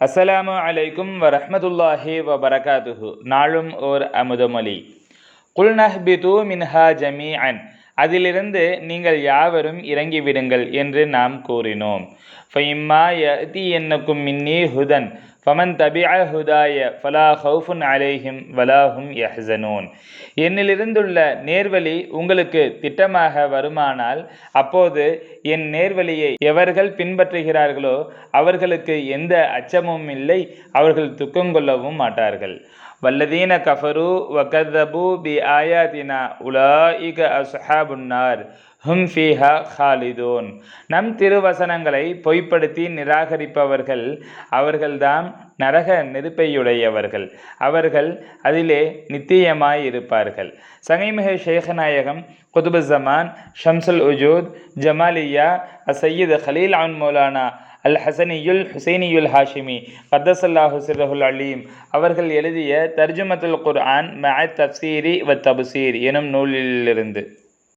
அஸ்ஸலாமு அலைக்கும் வரஹ்மத்துல்லாஹி வபரகாத்துஹு நாளும் ஓர் அமுதமொழி குல் நஹ்பிது மின்ஹா ஜமீஅன் அதிலிருந்து நீங்கள் யாவரும் இறங்கிவிடுங்கள் என்று நாம் கூறினோம். ஃபைம்மா யதி என்னக்கும் மின்னி ஹுதன் ஃபமன் தபிஅ ஹுதாய ஃபலா ஹவுஃபுன் அலேஹிம் வலாஹும் யஹ்சனூன் என்னிலிருந்துள்ள நேர்வழி உங்களுக்கு திட்டமாக வருமானால் அப்போது என் நேர்வழியை எவர்கள் பின்பற்றுகிறார்களோ அவர்களுக்கு எந்த அச்சமும் இல்லை அவர்கள் துக்கங்கொள்ளவும் மாட்டார்கள். வல்லதீன கஃபரு வகதபு பி ஆயாதினா உலாயிக அஸ்ஹாபுன்னார் ஹும் ஃபீஹா ஹாலிதூன். நம் திருவசனங்களை பொய்ப்படுத்தி நிராகரிப்பவர்கள் அவர்கள்தான் நரக நெருப்பையுடையவர்கள். அவர்கள் அதிலே நித்தியமாய் இருப்பார்கள் சங்கைமிகு ஷேகநாயகம் குதுபுசமான் ஷம்சுல் உஜூத் ஜமாலியா அசையீத் ஹலீல் அன் மௌலானா அல் ஹசனியுல் ஹுசைனியுல் ஹாஷிமி கத்தசல்லாஹு சிரஹுல் அலீம். அவர்கள் எழுதிய தர்ஜுமத்துல் குர்ஆன் மஅ தப்சீரி வ தபுசீர் எனும் நூலிலிருந்து.